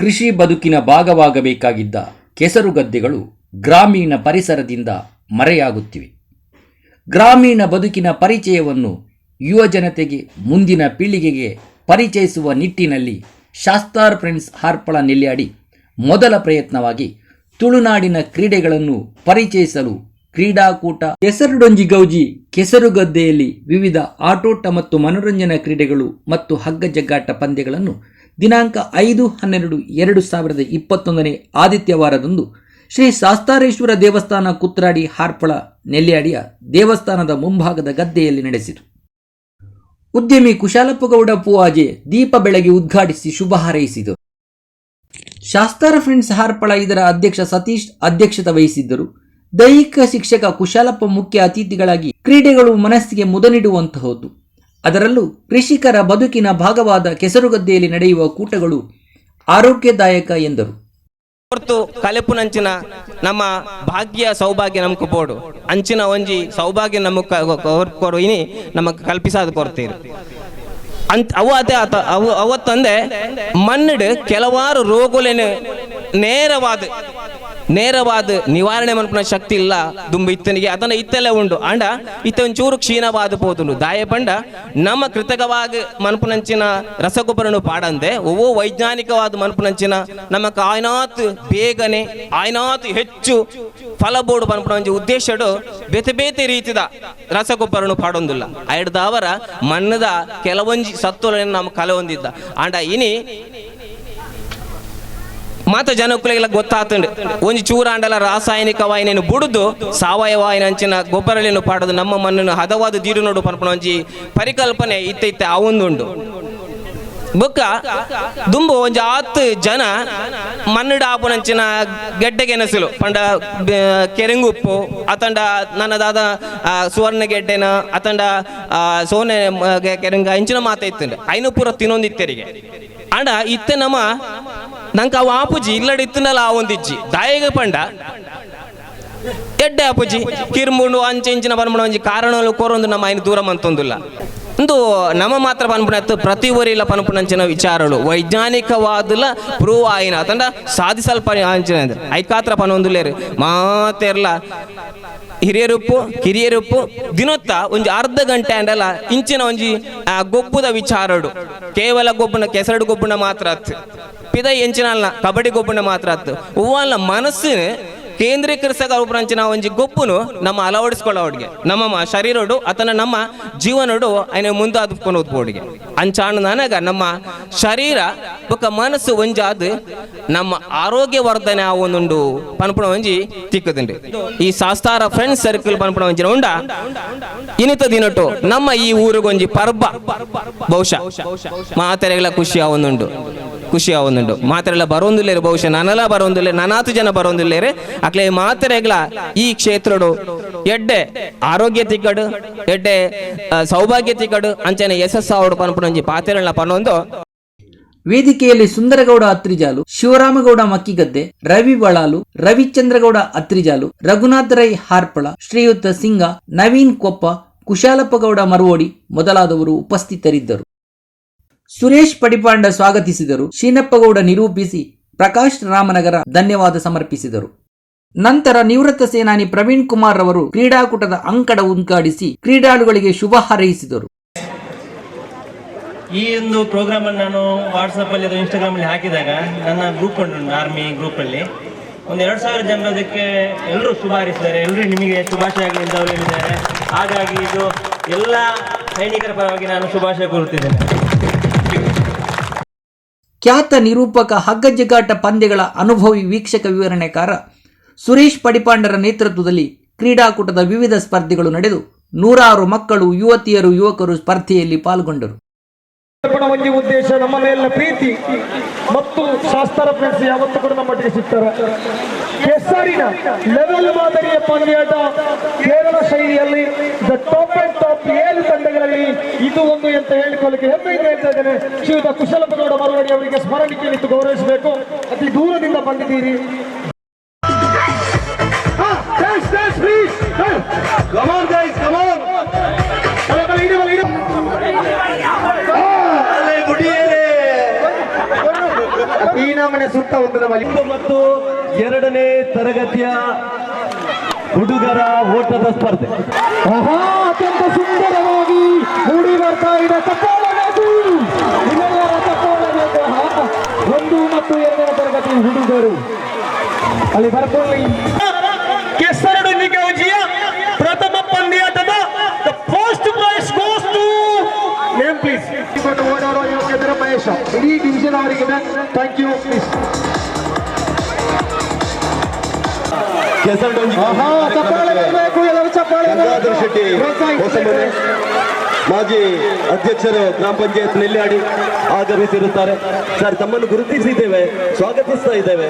ಕೃಷಿ ಬದುಕಿನ ಭಾಗವಾಗಬೇಕಾಗಿದ್ದ ಕೆಸರು ಗದ್ದೆಗಳು ಗ್ರಾಮೀಣ ಪರಿಸರದಿಂದ ಮರೆಯಾಗುತ್ತಿವೆ. ಗ್ರಾಮೀಣ ಬದುಕಿನ ಪರಿಚಯವನ್ನು ಯುವ ಜನತೆಗೆ ಮುಂದಿನ ಪೀಳಿಗೆಗೆ ಪರಿಚಯಿಸುವ ನಿಟ್ಟಿನಲ್ಲಿ ಶಾಸ್ತಾರ್ ಫ್ರೆಂಡ್ಸ್ ಹಾರ್ಪಳ ನೆಲೆಯಾಡಿ ಮೊದಲ ಪ್ರಯತ್ನವಾಗಿ ತುಳುನಾಡಿನ ಕ್ರೀಡೆಗಳನ್ನು ಪರಿಚಯಿಸಲು ಕ್ರೀಡಾಕೂಟ, ಕೆಸರುಡೊಂಜಿ ಗೌಜಿ ಕೆಸರುಗದ್ದೆಯಲ್ಲಿ ವಿವಿಧ ಆಟೋಟ ಮತ್ತು ಮನೋರಂಜನಾ ಕ್ರೀಡೆಗಳು ಮತ್ತು ಹಗ್ಗ ಜಗ್ಗಾಟ ಪಂದ್ಯಗಳನ್ನು ದಿನಾಂಕ ಐದು ಹನ್ನೆರಡು ಎರಡು ಸಾವಿರದ ಇಪ್ಪತ್ತೊಂದನೇ ಆದಿತ್ಯವಾರದಂದು ಶ್ರೀ ಶಾಸ್ತಾರೇಶ್ವರ ದೇವಸ್ಥಾನ ಕುತ್ರಾಡಿ ಹಾರ್ಪಳ ನೆಲ್ಯಾಡಿಯ ದೇವಸ್ಥಾನದ ಮುಂಭಾಗದ ಗದ್ದೆಯಲ್ಲಿ ನಡೆಸಿತು. ಉದ್ಯಮಿ ಕುಶಾಲಪ್ಪಗೌಡ ಪೂವಾಜೆ ದೀಪ ಬೆಳಗ್ಗೆ ಉದ್ಘಾಟಿಸಿ ಶುಭ ಹಾರೈಸಿದರು. ಶಾಸ್ತಾರ ಫ್ರೆಂಡ್ಸ್ ಹಾರ್ಪಳ ಇದರ ಅಧ್ಯಕ್ಷ ಸತೀಶ್ ಅಧ್ಯಕ್ಷತೆ ವಹಿಸಿದ್ದರು. ದೈಹಿಕ ಶಿಕ್ಷಕ ಕುಶಾಲಪ್ಪ ಮುಖ್ಯ ಅತಿಥಿಗಳಾಗಿ ಕ್ರೀಡೆಗಳು ಮನಸ್ಸಿಗೆ ಮುದ ನೀಡುವಂತಹದ್ದು ಅದರಲ್ಲೂ ಕೃಷಿಕರ ಬದುಕಿನ ಭಾಗವಾದ ಕೆಸರುಗದ್ದೆಯಲ್ಲಿ ನಡೆಯುವ ಕೂಟಗಳು ಆರೋಗ್ಯದಾಯಕ ಎಂದರು. ಹೊರ್ತು ಕಲೆಪುನಂಚಿನ ನಮ್ಮ ಭಾಗ್ಯ ಸೌಭಾಗ್ಯ ನಮ್ಗೆ ಬೋಡು. ಅಂಚಿನ ಒಂಜಿ ಸೌಭಾಗ್ಯ ನಮಗೆ ನಮಗೆ ಇನಿ ನಮಕ್ ಕಲ್ಪಿಸಾದ ಕೊರ್ತೀರಿ ಅಂತ ಅವು ಅದೇ ಆತ ಅವು ಅವತ್ತಂದೆ ಮಣ್ಣಿಡ್ ಕೆಲವಾರು ರೋಗಗಳೇನು ನೇರವಾದ ನೇರವಾದ ನಿವಾರಣೆ ಮನ್ಪುನ ಶಕ್ತಿ ಇಲ್ಲ. ದುಂಬ ಇತ್ತನಿಗೆ. ಅದನ್ನ ಇತ್ತೆಲ್ಲ ಉಂಡು. ಅಂಡ ಇತ್ತ ಒಂಚೂರು ಕ್ಷೀಣವಾದ ಪೋದು ದಾಯ ಪಂಡ ನಮ್ಮ ಕೃತಕವಾಗಿ ಮನ್ಪುನಂಚಿನ ರಸಗೊಬ್ಬರನು ಪಾಡಂದೆ. ಒವ್ವೋ ವೈಜ್ಞಾನಿಕವಾದ ಮನ್ಪುನಂಚಿನ ನಮ್ಮ ಆಯ್ನಾತ್ ಬೇಗನೆ, ಆಯ್ನಾತ್ ಹೆಚ್ಚು ಫಲಬೋಡು ಒಂಜಿ ಉದ್ದೇಶಡು ಬೇತೆ ಬೇತೆ ರೀತಿದ ರಸಗೊಬ್ಬರನು ಪಾಡೊಂದಿಲ್ಲ. ಐಡ್ದವರ ಮಣ್ಣದ ಕೆಲವೊಂಜಿ ಸತ್ತುಗಳನ್ನು ನಮ್ಮ ಕಲೆ ಹೊಂದಿದ್ದ. ಅಂಡ ಇನಿ ಮಾತ ಜನಕ್ಕಳಿಗೆಲ್ಲ ಗೊತ್ತಾತಂಡು. ಒಂಜಿ ಚೂರಾಂಡಲ ರಾಸಾಯನಿಕ ವಾಯಿನ ಬುಡುದು, ಸಾವಯವ ಅಂಚಿನ ಗೊಬ್ಬರಲಿನ ಪಾಡೋದು, ನಮ್ಮ ಮಣ್ಣನ್ನು ಹದವಾದ ದೀರು ನೋಡು ಒಂಜಿ ಪರಿಕಲ್ಪನೆ ಇತ್ತ ಇತ್ತ ಅವೊಂದುಂಡು ಬೊಕ್ಕ ದುಂಬು ಒಂಜಿ ಆತ್ ಜನ ಮಣ್ಣಿಡ ಆಪುನಂಚಿನ ಗೆಡ್ಡೆಗೆನಸಲು ಪಂಡ, ಬೆ- ಕೆರೆಂಗುಪ್ಪು, ಅತಂಡ ನನ್ನದಾದ ಸುವರ್ಣ ಗೆಡ್ಡೆನ ಅತಂಡ ಸೋನೆ ಕೆರೆಂಗ, ಇಂಚಿನ ಮಾತ ಇತ್ತು ಐನು ಪೂರ ತಿನ್ನೊಂದಿತ್ತೆರಿಗೆ. ಅಂಡ ಇತ್ತೆ ನಮ್ಮ ನಂಗೆ ಅವ ಆಪುಜಿ ಇಲ್ಲಡ ಇತ್ತನಲ್ಲ ಆ ಒಂದಿಜ್ಜಿ ದಾಯಿಗೆ ಪಂಡ ಎಡ್ಡೆ ಆಪುಜಿ ಕಿರ್ಮುಂಡು ಅಂಚೆ ಇಂಚಿನ ಬಂದ್ಬಿಡ ಒಂಜಿ ಕಾರಣಲು ಕೋರೊಂದು ನಮ್ಮ ಆಯ್ನ ದೂರ ಮಂತೊಂದುಲ್ಲ ಒಂದು ನಮ್ಮ ಮಾತ್ರ ಪನ್ಪುಣತ್ತು ಪ್ರತಿ ಊರಿಲ ಪನ್ಪುಣಂಚಿನ ವಿಚಾರಗಳು ವೈಜ್ಞಾನಿಕವಾದಲ ಪ್ರೂವ್ ಆಯಿನ ತಂಡ ಸಾಧಿಸಲ್ಪ ಅಂಚಿನ ಐಕಾತ್ರ ಪನೊಂದುಲೇರು ಮಾತೆರ್ಲ ಹಿರಿಯರುಪ್ಪು ಕಿರಿಯರುಪ್ಪು ದಿನೊತ್ತ ಒಂಜಿ ಅರ್ಧ ಗಂಟೆ ಅಂಡಲ್ಲ ಇಂಚಿನ ಒಂಜಿ ಗೊಬ್ಬುದ ವಿಚಾರಡು. ಕೇವಲ ಗೊಬ್ಬನ, ಕೆಸರಡು ಗೊಬ್ಬನ ಮಾತ್ರ ಪಿದ ಎಂಚಿನ ಕಬಡ್ಡಿ ಗೊಬ್ಬನ ಮಾತ್ರ ಹೂವಲ್ಲ ಮನಸ್ಸು ಒಬ್ಬರಂಚಿ ನಾವು ಒಂಜಿ ಗೊಪ್ಪುನು ನಮ್ಮ ಅಳವಡಿಸ್ಕೊಳ್ಳೋಡಿಗೆ ನಮ್ಮ ಶರೀರಡು ಅಥವಾ ನಮ್ಮ ಜೀವನಡು ಮುಂದೆ ಮುಂದಾದ್ಕೊಂಡು ಹೋದ್ಬೋಡಿಗೆ ಅಂಚಾಣ ನನಗ ನಮ್ಮ ಶರೀರ ಬೊಕ್ಕ ಮನಸ್ಸು ಒಂಜಾದ್ ನಮ್ಮ ಆರೋಗ್ಯ ವರ್ಧನೆ ಆವೊಂದುಂಡು ಪನ್ಪುಣ ಒಂಜಿ ತಿಕ್ಕದುಂಡು ಈ ಶಾಸ್ತಾರ ಫ್ರೆಂಡ್ಸ್ ಸರ್ಕಲ್ ಪನ್ಪುಣ ಒಂಜಿನ ಉಂಡ. ಇನಿತ ದಿನಟು ನಮ್ಮ ಈ ಊರಿಗೊಂಜಿ ಪರ್ಬ ಬಹುಶಃ. ಮಾತೆರೆಗಳ ಖುಷಿ ಆವೊಂದುಂಡು ಖುಷಿ ಆವೊಂದುಂಡು ಮಾತ್ರೆಲ್ಲ ಬರೋಂದಿಲ್ಲೇರು, ಬಹುಶಃ ನನ್ನೆಲ್ಲ ಬರೋಂದಿಲ್ಲ ನನಾತು ಜನ ಬರೋಂದಿಲ್ಲೇರು. ಅಕ್ಲೆ ಮಾತೆರೆಗಳ ಈ ಕ್ಷೇತ್ರಡು, ಎಡ್ಡೆ ಆರೋಗ್ಯ ತಿಕ್ಕಡು, ಎಡ್ಡೆ ಸೌಭಾಗ್ಯ ತಿಕ್ಕಡು, ಅಂಚನೆ ಯಶಸ್ಸು ಅವರು ಪನ್ಪುಣಂಜಿ ಪಾತೆರೆಲ್ಲ ಪನ್ನೊಂದು. ವೇದಿಕೆಯಲ್ಲಿ ಸುಂದರಗೌಡ ಅತ್ರಿಜಾಲು, ಶಿವರಾಮಗೌಡ ಮಕ್ಕಿಗದ್ದೆ, ರವಿ ಬಳಾಲು ರವಿಚಂದ್ರಗೌಡ ಅತ್ರಿಜಾಲು, ರಘುನಾಥ ರೈ ಹಾರ್ಪಳ, ಶ್ರೀಯುತ ಸಿಂಗ, ನವೀನ್ ಕೊಪ್ಪ ಕುಶಾಲಪ್ಪಗೌಡ ಮರುವೋಡಿ ಮೊದಲಾದವರು ಉಪಸ್ಥಿತರಿದ್ದರು. ಸುರೇಶ್ ಪಡಿಪಾಂಡ ಸ್ವಾಗತಿಸಿದರು. ಶೀನಪ್ಪಗೌಡ ನಿರೂಪಿಸಿ ಪ್ರಕಾಶ್ ರಾಮನಗರ ಧನ್ಯವಾದ ಸಮರ್ಪಿಸಿದರು. ನಂತರ ನಿವೃತ್ತ ಸೇನಾನಿ ಪ್ರವೀಣ್ ಕುಮಾರ್ ಅವರು ಕ್ರೀಡಾಕೂಟದ ಅಂಕಡ ಉದ್ಘಾಟಿಸಿ ಕ್ರೀಡಾಳುಗಳಿಗೆ ಶುಭ ಹಾರೈಸಿದರು. ಈ ಒಂದು ಪ್ರೋಗ್ರಾಮ್ ಅನ್ನು ನಾನು ವಾಟ್ಸಪ್ ಅಲ್ಲಿ ಇನ್ಸ್ಟಾಗ್ರಾಮ್ ಅಲ್ಲಿ ಹಾಕಿದಾಗ ನನ್ನ ಗ್ರೂಪ್ ಆರ್ಮಿ ಗ್ರೂಪ್ ಅಲ್ಲಿ. ಒಂದು ಎರಡು ಸಾವಿರ ಜನ ಅದಕ್ಕೆ ಎಲ್ಲರೂ ಶುಭ ಹಾರೈಸಿದ್ದಾರೆ. ಎಲ್ಲರೂ ನಿಮಗೆ ಶುಭಾಶಯ ಹೇಳಿದ್ದಾರೆ. ಹಾಗಾಗಿ ಇದು ಎಲ್ಲ ಸೈನಿಕರ ಪರವಾಗಿ ನಾನು ಶುಭಾಶಯ ಕೋರುತ್ತಿದ್ದೇನೆ. ಖ್ಯಾತ ನಿರೂಪಕ ಹಗ್ಗಜಗಾಟ ಪಂದ್ಯಗಳ ಅನುಭವಿ ವೀಕ್ಷಕ ವಿವರಣೆಕಾರ ಸುರೇಶ್ ಪಡಿಪಾಂಡರ ನೇತೃತ್ವದಲ್ಲಿ ಕ್ರೀಡಾಕೂಟದ ವಿವಿಧ ಸ್ಪರ್ಧೆಗಳು ನಡೆದು ನೂರಾರು ಮಕ್ಕಳು, ಯುವತಿಯರು, ಯುವಕರು ಸ್ಪರ್ಧೆಯಲ್ಲಿ ಪಾಲ್ಗೊಂಡರು. ಉದ್ದೇಶ ನಮ್ಮ ಮೇಲಿನ ಪ್ರೀತಿ ಮತ್ತು ಶಾಸ್ತ್ರ ಫ್ರೆಂಡ್ಸ್ ಯಾವತ್ತೂ ಕೂಡ ನಮ್ಮೊಟ್ಟಿಗೆ ಸಿಗ್ತಾರೆ. ಕೆಸರಿನ ಲೆವೆಲ್ ಮಾದರಿಯ ಪಂದ್ಯಾಟ ಕೇರಳ ಶೈಲಿಯಲ್ಲಿ ದ ಇದು ಒಂದು ಅಂತ ಹೇಳಿಕೊಳ್ಳಿಕ್ಕೆ ಹೆಮ್ಮೆಯಿಂದ ಹೇಳ್ತಾ ಇದ್ದೇನೆ. ಶ್ರೀಯುತ ಕುಶಲಪ್ಪಗೌಡ ಮರವಡಿ ಅವರಿಗೆ ಸ್ಮರಣಿಕೆ ನಿಂತು ಗೌರವಿಸಬೇಕು. ಅತಿ ದೂರದಿಂದ ಬಂದಿದ್ದೀರಿ. Come on, guys, come on! ನಮ್ಮನೆ ಸುತ್ತ ಒಂದು ನಮ್ಮಲ್ಲಿ. ಒಂದು ಮತ್ತು ಎರಡನೇ ತರಗತಿಯ ಹುಡುಗರ ಓಟದ ಸ್ಪರ್ಧೆ. ತರಗತಿ ಹುಡುಗರು ಅಲ್ಲಿ ಬರ್ಕೊಳ್ಳಿ ಕೆಸರಡೊಂದಿಗೆ ವಿಜಯ ಪ್ರಥಮ ಪಂದ್ಯಾಟದ first prize goes to name please ಓಡಾಡೋ ಯೋಗ್ಯತರ ಮಹೇಶ ಇಡೀ ಡಿವಿಷನ್ ಅವರಿಗೆ ಥ್ಯಾಂಕ್ ಯು ಪ್ಲೀಸ್ ಕೆಸರಡೊಂದಿಗೆ ಆಹಾ ಚಪ್ಪಾಳೆ ಬರಬೇಕು ಎಲ್ಲರೂ ಚಪ್ಪಾಳೆ ಗಂಗಾಧರ್ ಶೆಟ್ಟಿ ಹೊಸಮನೆ ಮಾಜಿ ಅಧ್ಯಕ್ಷರು ಗ್ರಾಮ ಪಂಚಾಯತ್ ನೆಲ್ಲಾಡಿ ಆಗಮಿಸಿರುತ್ತಾರೆ ಸರ್, ತಮ್ಮನ್ನು ಗುರುತಿಸಿದ್ದೇವೆ, ಸ್ವಾಗತಿಸ್ತಾ ಇದ್ದೇವೆ.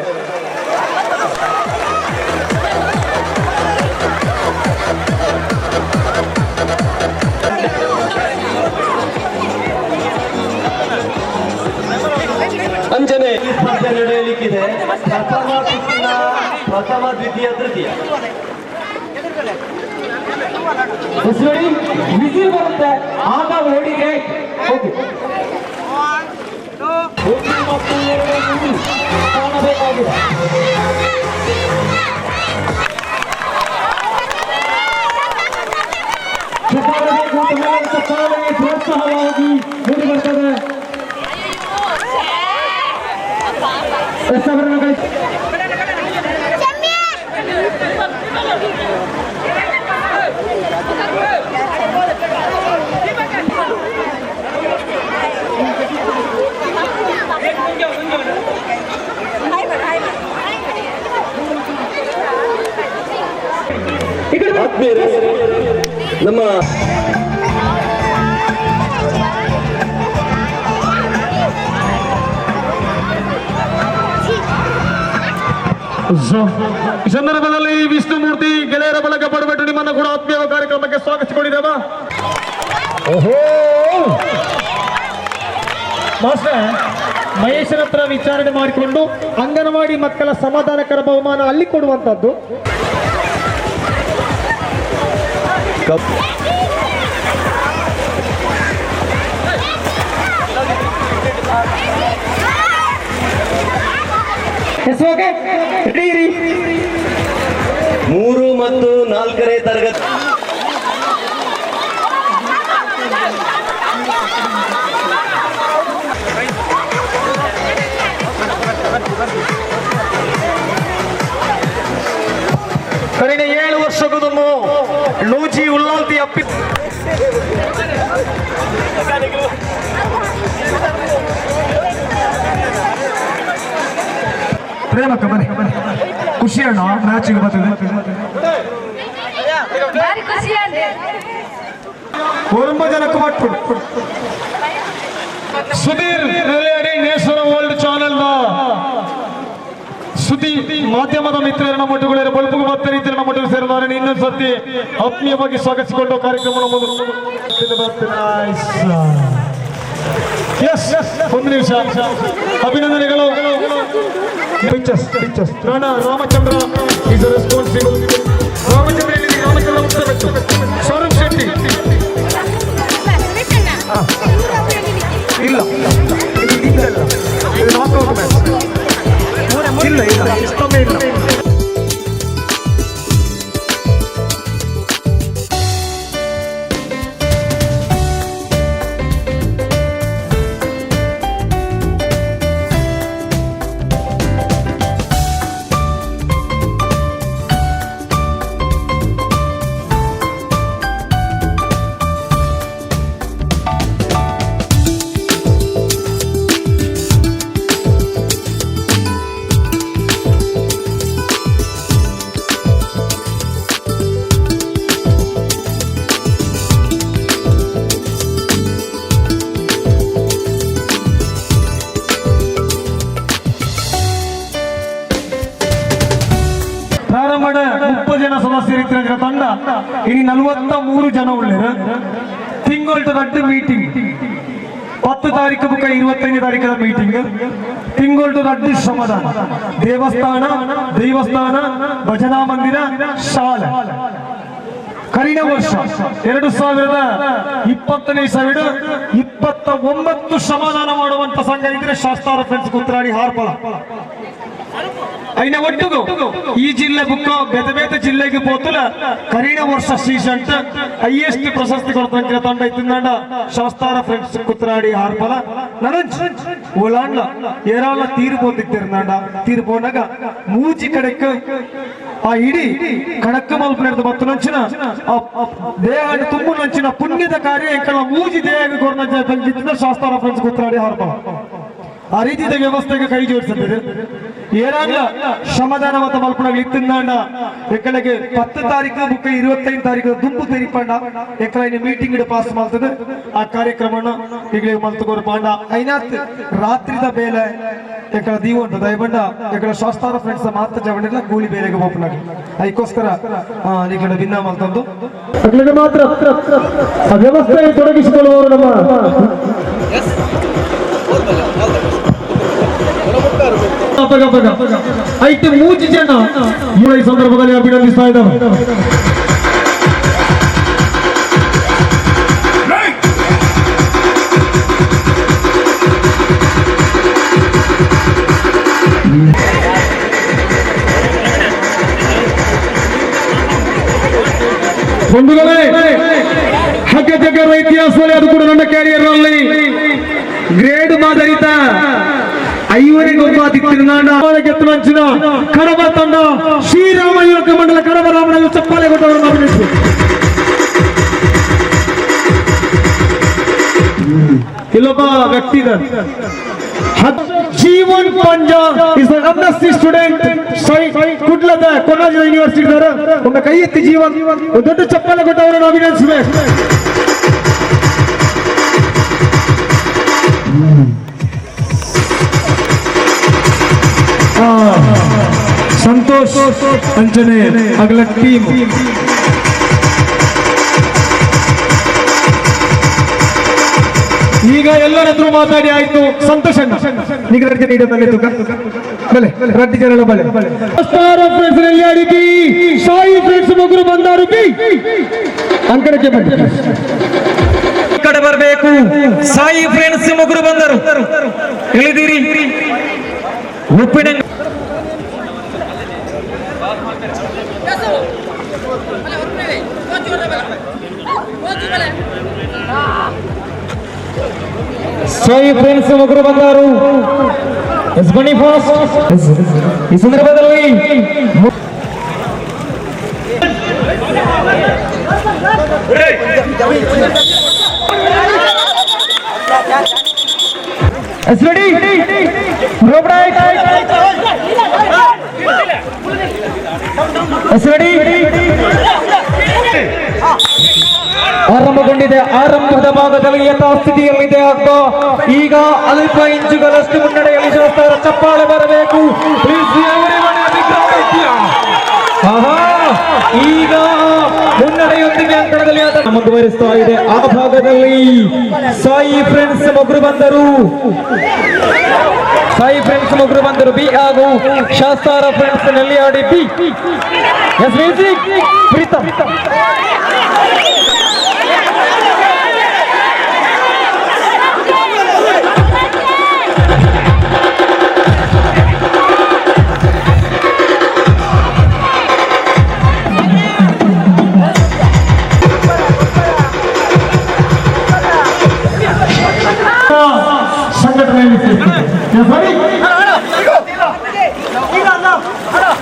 ಅಂಜನೆ ಸ್ಪರ್ಧೆ ನಡೆಯಲಿಕ್ಕಿದೆ. ಪ್ರಥಮ ದ್ವಿತೀಯ ತೃತೀಯ. ಹೆಸರು ವಿಸಿಲ್ ಬರುತ್ತೆ ಆಗ ಓಡಿಗೆ ಹೋಗಿ ಒಂದು ಮತ್ತು ಎರಡು ಮೂರು ಕಾಣಬೇಕಾಗಿದೆ ಚಪ್ಪಾಳೆ ಕೂಟದಲ್ಲಿ ಚಪ್ಪಾಳೆಗೆ ಪ್ರೋತ್ಸಾಹವಾಗಿ ಮೂಡಿ ಆತ್ಮೀಯರೇ ನಮ್ಮ ಈ ಸಂದರ್ಭದಲ್ಲಿ ವಿಷ್ಣುಮೂರ್ತಿ ಗೆಳೆಯರ ಬಳಗ ಪಡಬೇಟು ನಿಮ್ಮನ್ನು ಕೂಡ ಆತ್ಮೀಯ ಕಾರ್ಯಕ್ರಮಕ್ಕೆ ಸ್ವಾಗತಿಸಿಕೊಂಡಿದ್ದೇವ. ಓಹೋ! ಮಾಸ್ಟರ್ ಮಹೇಶನ ಹತ್ರ ವಿಚಾರಣೆ ಮಾಡಿಕೊಂಡು ಅಂಗನವಾಡಿ ಮಕ್ಕಳ ಸಮಾಧಾನಕರ ಬಹುಮಾನ ಅಲ್ಲಿ ಕೊಡುವಂತದ್ದು. ಕಪ್ ಮೂರು ಮತ್ತು ನಾಲ್ಕನೇ ತರಗತಿ. ಕಳೆದ ಏಳು ವರ್ಷಕ್ಕೂ ಲೂಜಿ ಉಲ್ಲಾಲ್ತಿ ಅಪ್ಪಿ ಪ್ರೇಮಕ್ಕ ಬನ್ನಿ ಖುಷಿ ಅಣ್ಣ ಮ್ಯಾಚಿಗೆ ಬರ್ತದೆ ಭಾರಿ ಖುಷಿ ಅಂದೆ ಒಂಬ ಜನಕ್ಕೆ ಮಟ್ಟು ಸುಧೀರ್ ಸುದ್ದಿ ಮಾಧ್ಯಮದ ಮಿತ್ರರನ್ನ ಮೊಟ್ಟುಗಳೇ ಬಲ್ಪು ಮತ್ತೆ ರೀತಿಯ ಮೊಟ್ಟಲು ಸೇರಿದ್ದಾರೆ ಇನ್ನೊಂದು ಸರ್ತಿ ಆತ್ಮೀಯವಾಗಿ ಸ್ವಾಗತಿಸಿಕೊಂಡು ಕಾರ್ಯಕ್ರಮ ಒಂದು ನಿಮಿಷ. ಅಭಿನಂದನೆಗಳು. Pictures pictures Rana Ramachandra is responsible Ramachandra? Ramachandra Swaroop Shetty. ಇಲ್ಲ ಇಲ್ಲ ಇಷ್ಟೊಮ್ಮೆ ಇಲ್ಲಿ ನಲವತ್ತ ಮೂರು ಜನ ಉಳ್ಳರು ತಿಂಗಳ ದೊಡ್ಡ ಮೀಟಿಂಗ್ ಹತ್ತು ತಾರೀಕು ಮುಖ இருபத்தைந்து ತಾರೀಕದ ಮೀಟಿಂಗ್ ತಿಂಗಳ ದೊಡ್ಡ ಸಮಾಧಾನ. ದೇವಸ್ಥಾನ ದೇವಸ್ಥಾನ, ಭಜನಾ ಮಂದಿರ, ಶಾಲೆ. ಕಳೆದ ವರ್ಷ. ಎರಡು ಸಾವಿರದ ಇಪ್ಪತ್ತನೇ ಸಾವಿರ ಇಪ್ಪತ್ತ ಒಂಬತ್ತು ಶ್ರಮದಾನ ಮಾಡುವಂತ ಸಂಘ ಇದ್ರೆ ಶಾಸ್ತ್ರ ಫ್ರೆಂಡ್ಸ್ ಕುತ್ರಾಡಿ ಹಾರ್ಪಳ. అయిన ಒಟ್ಟಿಗೂ ಈ ಜಿಲ್ಲೆ ಬುಕ್ಕ ಬೇತೆ ಬೇತೆ ಜಿಲ್ಲೆಗೆ ಪೋತುಲ ಕರೀಣ ವರ್ಷ ಸೀಸಂಟ್ ಹೈಯೆಸ್ಟ್ ಪ್ರಶಸ್ತಿ ಕೊಡ್ತಂಕ್ರ ತಂಡ ಇತ್ತಂಡ ಶಾಸ್ತಾರ ಫ್ರೆಂಡ್ಸ್ ಕುತ್ರಾಡಿ ಹಾರ್ಪಲ ನನಂಜ್ ಉಳಾಂಡ್ಲ ಏರಾಳ ತೀರು ಪೋತಿತ್ತಿರಂಡ ತೀರು ಪೋನಾಗ ಮೂಜಿ ಕಡೆಕ್ಕ ಆ ಇಡೀ ಕಡಕ್ಕ ಮಲ್ಪನೆದ ಬತ್ತು ನಂಚಿನ ದೇಹದ ತುಂಬು ನಂಚಿನ ಪುಣ್ಯದ ಕಾರ್ಯ ಇಂಕಲ್ಲ ಮೂಜಿ ದೇಹ ಕೊರನ ಪಂಚಿತ್ತಿನ ಶಾಸ್ತಾರ ಫ್ರೆಂಡ್ಸ್ ಕುತ್ರಾಡಿ ಹಾರ್ಪಲ ಆ ರೀತಿಯ ವ್ಯವಸ್ಥೆಗೆ ಕೈ ಜೋಡಿಸುತ್ತದೆ ಏನಾಗಲ್ಲ ಶ್ರಮದಾನ ಮತ್ತು ಮಲ್ಪಣಗಳು ಇತ್ತಿಂದಾಂಡ ಎಕ್ಕಳಿಗೆ ಹತ್ತು ತಾರೀಕು ಬುಕ್ಕ ಇರುವತ್ತೈದು ತಾರೀಕು ದುಂಬು ತೆರಿಪಣ್ಣ ಎಕ್ಕಳಿಗೆ ಮೀಟಿಂಗ್ ಪಾಸ್ ಮಾಡ್ತದೆ. ಆ ಕಾರ್ಯಕ್ರಮನ ಈಗಲೇ ಮಲ್ತಗೋರು ಪಾಂಡ. ಐನಾತ್ ರಾತ್ರಿದ ಬೇಲೆ ಎಕ್ಕಳ ದೀವು ಉಂಟು ದಯಬಂಡ ಎಕ್ಕಳ ಶಾಸ್ತಾರ ಫ್ರೆಂಡ್ಸ್ ಮಾತ್ರ ಜವಣಿಲ್ಲ ಗೂಳಿ ಬೇರೆಗೆ ಹೋಗ್ಲಾಗ ಅದಕ್ಕೋಸ್ಕರ ಈಗಡೆ ಭಿನ್ನ ಮಲ್ತಂದು. ಮಾತ್ರ ವ್ಯವಸ್ಥೆ ತೊಡಗಿಸಿಕೊಳ್ಳುವವರು ನಮ್ಮ ಪಗ ಪಗ ಐತೆ ಮೂಜಿ ಜನ ಈ ಸಂದರ್ಭದಲ್ಲಿ ಅಭಿನಂದಿಸ್ತಾ ಇದ್ದಾರೆ ಬಂಧುಗಳೇ ಹಗ್ಗ ಜಗ್ಗರ ಇತಿಹಾಸದಲ್ಲಿ ಅದು ಕೂಡ ನನ್ನ ಕ್ಯಾರಿಯರ್ನಲ್ಲಿ ಐವರಿಗೊಬ್ಬ ಗೆತ್ತುವಂಚಿನ ಕಡಬ ತಂಡ. ಶ್ರೀರಾಮ ಯುವಕ ಮಂಡಲ ಕಡಬ ರಾಮನ ಚಪ್ಪಾಳೆ ಕೊಟ್ಟವರನ್ನು ಅಭಿನಯಿಸಿ ಇಲ್ಲೊಬ್ಬ ವ್ಯಕ್ತಿ ಇದ್ದಾರೆ Jeevan Panja is M student ಸೈ ಕುಡ್ಲದ ಕೊನಾಜ್ ಯೂನಿವರ್ಸಿಟಿ ಇದ್ದಾರೆ ಒಮ್ಮೆ ಕೈ ಎತ್ತಿ ಜೀವನ್ ದೊಡ್ಡ ಚಪ್ಪಾಳೆ ಕೊಟ್ಟವರನ್ನು ಅಭಿನಯಿಸಬೇಕು ಸಂತೋಷ್ ಅಂಜನೆ ಅಗಲ ಟೀಮ್. ಈಗ ಎಲ್ಲರ ಹತ್ರ ಮಾತಾಡಿ ಆಯ್ತು. ಸಂತೋಷ ಈಗ ರಡ್ಡಿ ನೀಡ ಬಲೆ ತುಕ ಬಲೆ ರಡ್ಡಿ ಜನ ಬಲೆ. ಸ್ಟಾರ್ ಫ್ರೆಂಡ್ಸ್ನಲ್ಲಿ ಆಡಿದಿ ಸಾಯಿ ಫ್ರೆಂಡ್ಸ್ ಮಗುರು ಬಂದಾರು ಬಿ. ಅಂಕಣಕ್ಕೆ ಬನ್ನಿ. ಕಡೆ ಬರಬೇಕು. ಸಾಯಿ ಫ್ರೆಂಡ್ಸ್ ಮಗುರು ಬಂದರು. ಇಳಿದಿರಿ ಉಪ್ಪಿನ ಸಾಯಿ ಫ್ರೆಂಡ್ಸ್ ಮಗುರು ಬಂದರು ಎಸ್ ಬನ್ನಿ ಫಾಸ್ಟ್ ಈ ಸಂದರ್ಭದಲ್ಲಿ ಮು- It's ready. Rope right. It's ready. ಆರಂಭಗೊಂಡಿದೆ. ಆರಂಭದ ಭಾಗದಲ್ಲಿ ಯಥಾಸ್ಥಿತಿಯಲ್ಲಿದೆ ಅಕ್ಕ ಈಗ ಅಲ್ಪ ಇಂಚುಗಳಷ್ಟು ಮುನ್ನಡೆಯಲ್ಲಿ ಶಾಸ್ತ್ರ ಚಪ್ಪಾಳೆ ಬರಬೇಕು. ಈಗ ಮುನ್ನಡೆಯೊಂದಿಗೆ ಅಂಕಣದಲ್ಲಿ ಆಟ ಮುಂದುವರಿಸ್ತಾ ಇದೆ. ಆ ಭಾಗದಲ್ಲಿ ಸಾಯಿ ಫ್ರೆಂಡ್ಸ್ ಮೊಗ್ರು ಬಂದರು. ಸಾಯಿ ಫ್ರೆಂಡ್ಸ್ ಮೊಗ್ರು ಬಂದರು. ಬಿ ಹಾಗೂ ಶಾಸ್ತಾರ ಫ್ರೆಂಡ್ಸ್ ಆಡಿ B. S Preetham. 대선이 하나 하나 이거 이거 안 나. 하나.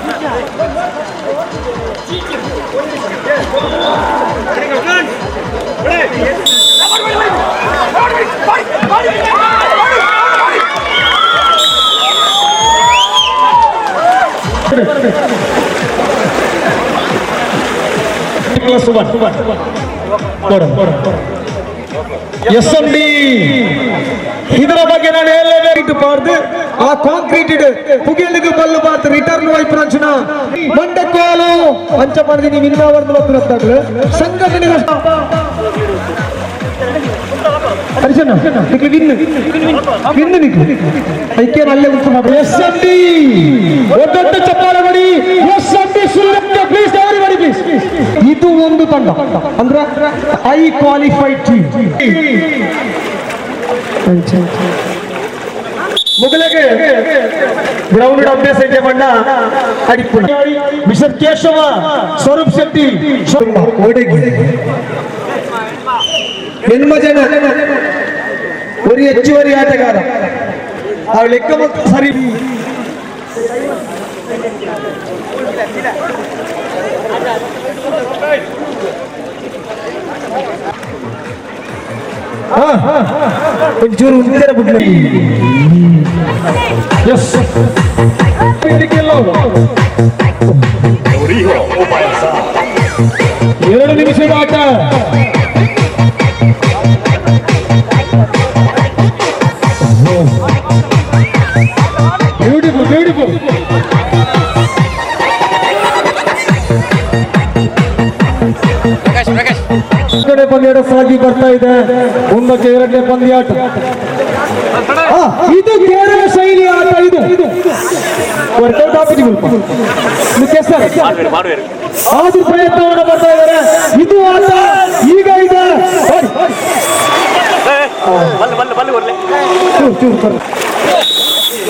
Suban, Suban, Boran, Boran, d y Hidra Bagana. ಹೇಳಲೇಬೇಕು ಪಾರ್ದು ಆ ಕಾಂಕ್ರೀಟ್ ಪುಗಿಯಲಿಗೆ ಬಲ್ಲು ಪಾರ್ದು ರಿಟರ್ನ್ ವೈಪ್ ರಂಚನ ಮಂಡಕ್ಕೋಲು ಅಂಚ ಮಾಡಿದ ನೀವು ಇನ್ನೂ ಒಂದು ಲಕ್ಷ ಸಂಘಟನೆ ಹರಿಶನ ನಿಕ್ಲಿ ವಿನ್ ವಿನ್ ನಿಕ್ಲಿ ಐಕ್ಯನ ಅಲ್ಲೇ ಉಂಟು ಮಾಡಿ ಎಸ್ ಎಂ ಡಿ ದೊಡ್ಡ ಚಪ್ಪಾಳೆ ಮಾಡಿ S M D please everybody please ಇದು ಒಂದು ತಂಡ ಅಂದ್ರೆ ಐ ಕ್ವಾಲಿಫೈಡ್ ಟೀಮ್ ಮೊದಲಿಗೆ ಗ್ರೌಂಡ್ ಅಭ್ಯಾಸ ಇದೆ ಬಣ್ಣ ಅಡಿಪುಣ ಮಿಸ್ಟರ್ ಕೇಶವ ಸ್ವರೂಪ್ ಶೆಟ್ಟಿ ಓಡಿಗೆ ಹೆಣ್ಮ ಜನ ഒരു ಹೆಚ್ಚುವರಿ ಆಟಗಾರ ಆ ಲೆಕ್ಕ ಮತ್ತು ಸರಿ ಹಾ, ಹಾ, ಹಾ. ಒಂಚೂರು ಮುಂದೆ ಬಿಡ್ಲಿ ಎಸ್ ಎರಡು ನಿಮಿಷದ ಆಟ ಆದ್ರೂ ಪ್ರಯತ್ನವನ್ನು ಮಾಡ್ತಾ ಇದ್ದಾರೆ. ಇದು ಆಟ. ಈಗ ಇದೆ.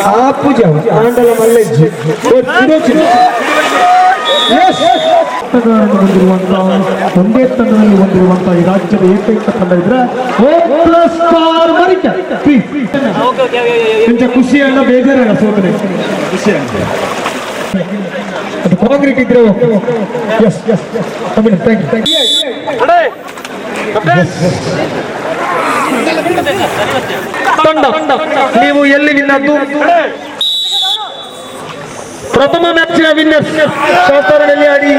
ಆ ಪೂಜೆ ಆಂಡಲ ಮಲ್ಲೆಜ್ಜಿ. ಹೊಂದಿರುವಂತಹ ಒಂದೇ ತಂಡದಲ್ಲಿ ಹೊಂದಿರುವಂತಹ ಈ ರಾಜ್ಯದ ಏಕೈಕ ತಂಡ ಇದ್ರೆ ಖುಷಿಯನ್ನ ಬೇಜಾರಲ್ಲ ಸೋತನೆ ಅದು ಕಾಂಕ್ರೀಟ್ ಇದ್ರೆ S S thank you thank you ತಂಡ. ನೀವು ಎಲ್ಲಿ ವಿನ್ನದ್ದು ಪ್ರಥಮ ಮ್ಯಾಚಿನ ವಿನ್ನರ್ಸ್ ಶಾಸ್ತ್ರದಲ್ಲಿ ಆಡಿ.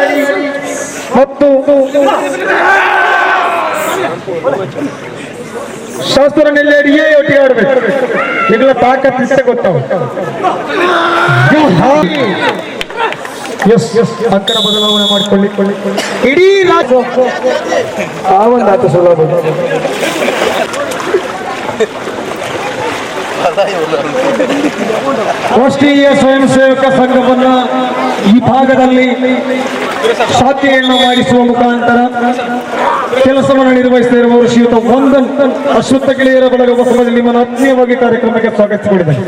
ಮತ್ತು ಶಾಸ್ತ್ರ ನೆಲ್ಲಾಡಿ ಏ ಒಟ್ಟಿಗೆ ಆಡ್ಬೇಕು. ಈಗಲ ತಾಕತ್ ಇಷ್ಟ ಗೊತ್ತಾವ ಎಸ್ ಎಸ್ ಅಂಕಣ ಬದಲಾವಣೆ ಮಾಡಿಕೊಳ್ಳಿ. ಇಡೀ ರಾಜ್ಯ ಆ ಒಂದು ಆತ ಸುಲಭ. ರಾಷ್ಟ್ರೀಯ ಸ್ವಯಂ ಸೇವಕ ಸಂಘವನ್ನ ಈ ಭಾಗದಲ್ಲಿ ಶಾಖೆಯನ್ನು ಮಾಡಿಸುವ ಮುಖಾಂತರ ಕೆಲಸವನ್ನು ನಿರ್ವಹಿಸ್ತಾ ಇರುವವರು ಶ್ರೀಯುತ ವಂದನ್ ಅಶ್ವತ್ಥ ಗೆಳೆಯರ ಬಳಗ ಬಸವದಲ್ಲಿ ನಿಮ್ಮನ್ನು ಆತ್ಮೀಯವಾಗಿ ಕಾರ್ಯಕ್ರಮಕ್ಕೆ ಸ್ವಾಗತಿಸಿಕೊಂಡಿದ್ದಾರೆ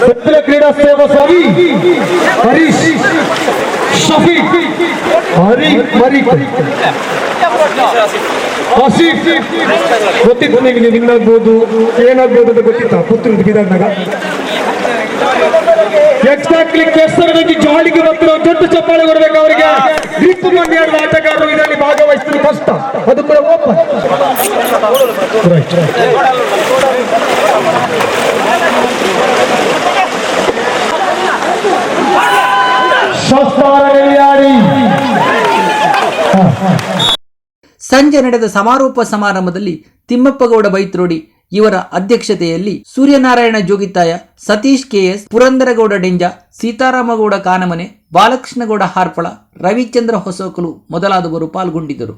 ಬೆತ್ತಲ ಕ್ರೀಡಾ ಸೇವಾ ಸವಿ ಹರೀಶ್, ಶಫಿ ಹರಿ ಮರಿ ಆಸೀಫ್ ಗೊತ್ತಿತ್ತು ನಿಮಗೆ ನಿನ್ನಾಗ್ಬೋದು ಏನಾಗ್ಬೋದು ಅಂತ ಗೊತ್ತಿತ್ತ? ಪುತ್ರ ಗಿದಾಗ ಎಕ್ಸಾಕ್ಟ್ಲಿ ಕೆಸರವಾಗಿ ಜಾಳಿಗೆ ಬರ್ತಿರೋ ದೊಡ್ಡ ಚಪ್ಪಾಳೆ ಕೊಡ್ಬೇಕು ಅವರಿಗೆ. ಗ್ರಿಪ್ ಮಂಡಿ ಆಡುವ ಆಟಗಾರರು ಇದರಲ್ಲಿ ಭಾಗವಹಿಸಿದ್ರು ಕಷ್ಟ ಅದು ಕೂಡ ಓಪನ್ ಶಾಸ್ತ್ರ ಆಡಿ ಸಂಜೆ ನಡೆದ ಸಮಾರೋಪ ಸಮಾರಂಭದಲ್ಲಿ ತಿಮ್ಮಪ್ಪಗೌಡ ಬೈತ್ರೋಡಿ ಇವರ ಅಧ್ಯಕ್ಷತೆಯಲ್ಲಿ ಸೂರ್ಯನಾರಾಯಣ ಜೋಗಿತಾಯ ಸತೀಶ್ ಕೆಎಸ್ ಪುರಂದರಗೌಡ ಡೆಂಜ ಸೀತಾರಾಮಗೌಡ ಕಾನಮನೆ ಬಾಲಕೃಷ್ಣಗೌಡ ಹಾರ್ಪಳ, ರವಿಚಂದ್ರ ಹೊಸಕಲು ಮೊದಲಾದವರು ಪಾಲ್ಗೊಂಡಿದ್ದರು.